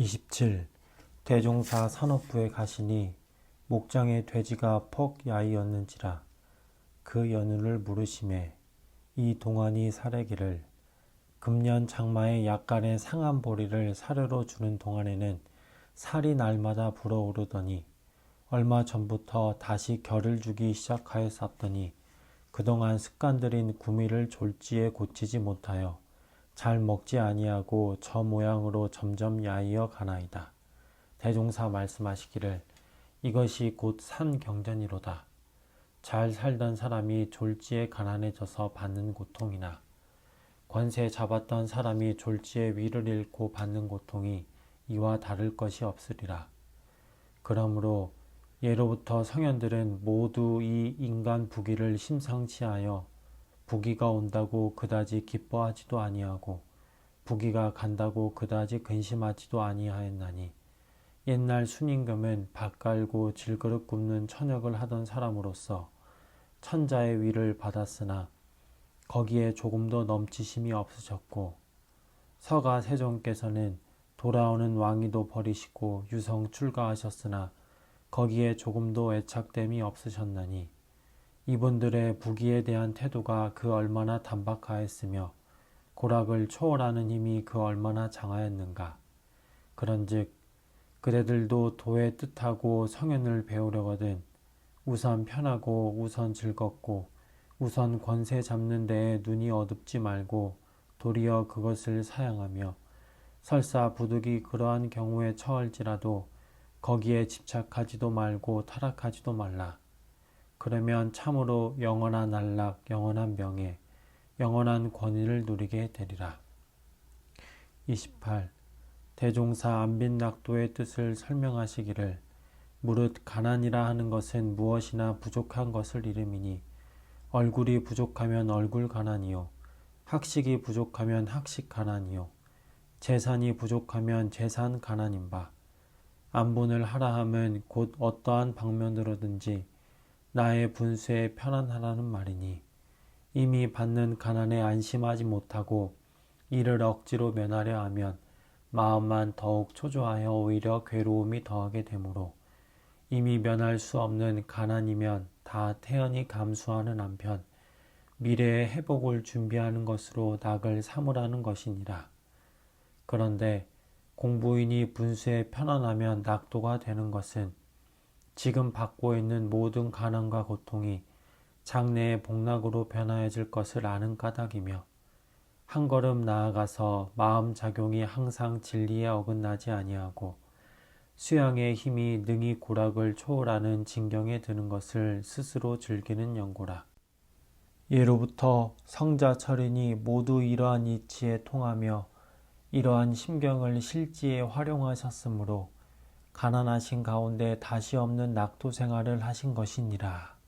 27. 대종사 산업부에 가시니 목장에 돼지가 퍽 야이었는지라 그 연유를 물으심에 이 동안이 사례기를 금년 장마에 약간의 상한 보리를 사료로 주는 동안에는 살이 날마다 불어오르더니 얼마 전부터 다시 결을 주기 시작하였었더니 그동안 습관들인 구미를 졸지에 고치지 못하여 잘 먹지 아니하고 저 모양으로 점점 야이어 가나이다. 대종사 말씀하시기를 이것이 곧 산 경전이로다. 잘 살던 사람이 졸지에 가난해져서 받는 고통이나 권세 잡았던 사람이 졸지에 위를 잃고 받는 고통이 이와 다를 것이 없으리라. 그러므로 예로부터 성현들은 모두 이 인간 부귀를 심상치 하여 부귀가 온다고 그다지 기뻐하지도 아니하고 부귀가 간다고 그다지 근심하지도 아니하였나니 옛날 순임금은 밥 깔고 질그릇 굽는 천역을 하던 사람으로서 천자의 위를 받았으나 거기에 조금도 넘치심이 없으셨고 서가 세종께서는 돌아오는 왕위도 버리시고 유성 출가하셨으나 거기에 조금도 애착됨이 없으셨나니 이분들의 부귀에 대한 태도가 그 얼마나 단박하였으며 고락을 초월하는 힘이 그 얼마나 장하였는가. 그런즉 그대들도 도의 뜻하고 성현을 배우려거든 우선 편하고 우선 즐겁고 우선 권세 잡는 데에 눈이 어둡지 말고 도리어 그것을 사양하며 설사 부득이 그러한 경우에 처할지라도 거기에 집착하지도 말고 타락하지도 말라. 그러면 참으로 영원한 안락, 영원한 명예, 영원한 권위를 누리게 되리라. 28. 대종사 안빈낙도의 뜻을 설명하시기를 무릇 가난이라 하는 것은 무엇이나 부족한 것을 이름이니 얼굴이 부족하면 얼굴 가난이요 학식이 부족하면 학식 가난이요 재산이 부족하면 재산 가난인 바 안분을 하라 함은 곧 어떠한 방면으로든지 나의 분수에 편안하라는 말이니 이미 받는 가난에 안심하지 못하고 이를 억지로 면하려 하면 마음만 더욱 초조하여 오히려 괴로움이 더하게 되므로 이미 면할 수 없는 가난이면 다 태연히 감수하는 한편 미래의 회복을 준비하는 것으로 낙을 삼으라는 것이니라. 그런데 공부인이 분수에 편안하면 낙도가 되는 것은 지금 받고 있는 모든 가난과 고통이 장래의 복락으로 변하여질 것을 아는 까닭이며 한 걸음 나아가서 마음 작용이 항상 진리에 어긋나지 아니하고 수양의 힘이 능히 고락을 초월하는 진경에 드는 것을 스스로 즐기는 연고라. 예로부터 성자 철인이 모두 이러한 이치에 통하며 이러한 심경을 실지에 활용하셨으므로 가난하신 가운데 다시 없는 낙도 생활을 하신 것이니라.